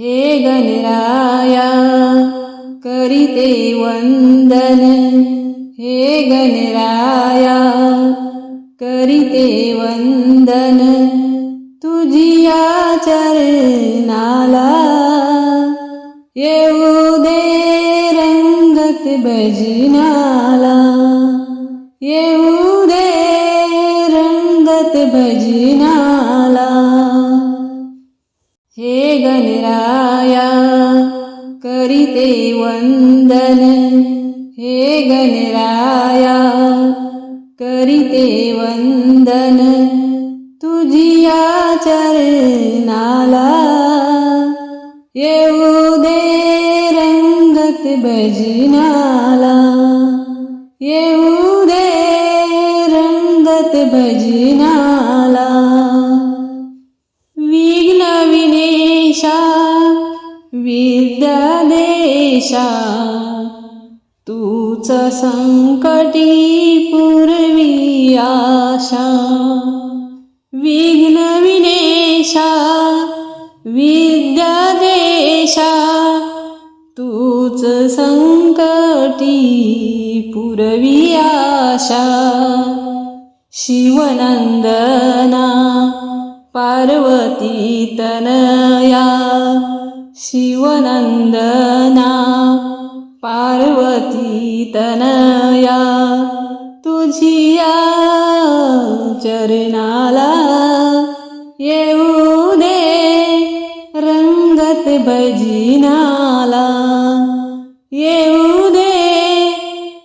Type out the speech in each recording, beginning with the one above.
हे गणराया करीते वंदन. हे गणराया करीते वंदन. तुझिया चरणाला येऊ दे रंगत भजनाला. येऊ दे रंगत भजना गणराया करीते वंदन. हे गणराया करीते वंदन. तुझिया चरणाला येऊ दे रंगत भजनाला. येऊ दे रंगत भजनाला. देशा तूच संकटी पूर्वी आशा. विघ्न विनेशा विद्यादेशा तूच संकटी पुरवी आशा. शिवनंदना पार्वती तनया. शिवनंदना पार्वती तनया तुझिया चरणाला येऊ दे रंगत भजिनाला येऊ दे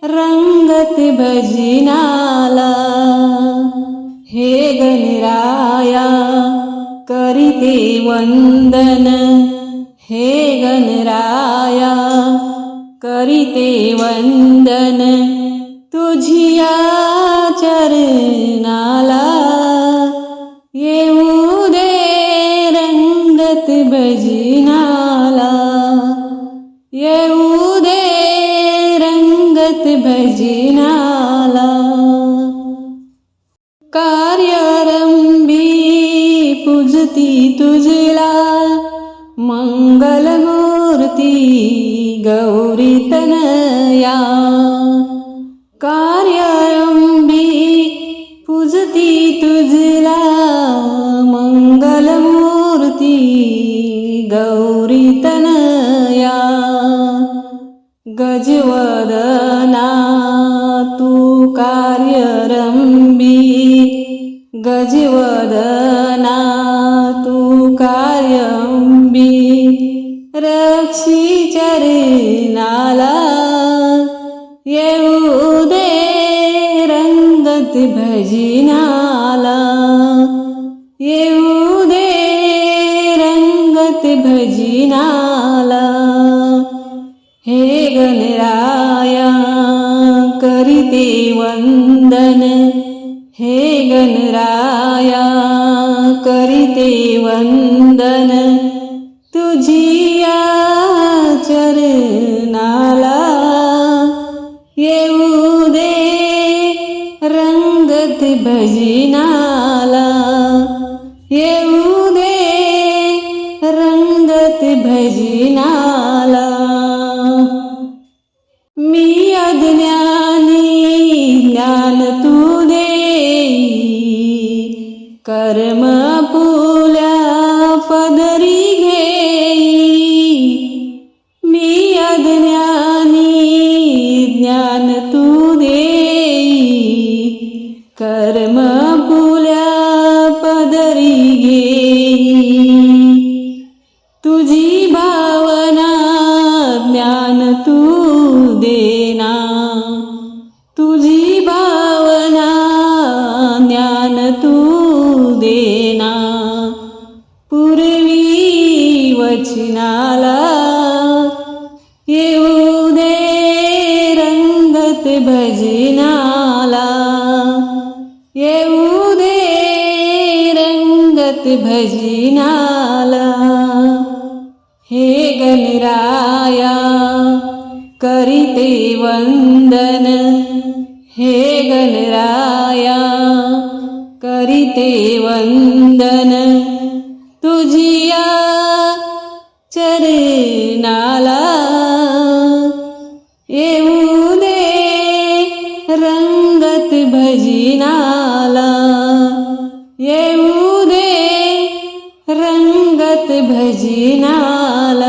रंगत भजिनाला. हे गणराया करीते वंदन. हे गणराया करीते वंदन. तुझिया चरणाला येऊ दे रंगत भजनाला. येऊ दे रंगत भजनाला. कार्यरंबी पूजती तुझला. मंगलमूर्ती गौरीतनया। तनया कार्यरंभी पूजती तुझला मंगलमूर्ती गौरी गजवदना तू कार्यरम्बी। गजवदना तू कार्य भजनाला येऊ दे रंगत भजिनाला. हे गणराया करीते वंदन. हे गणराया करीते वंदन. तुझी कर्म पुल्या पदरी घेई. मी अज्ञानी ज्ञान तू देई. कर्म पुल्या पदरी घेई. येऊ दे रंगत भजनाला येऊ दे रंगत भजनाला हे गणराया करीते वंदन हे गणराया करीते वंदन। ಜ್ಞಾನ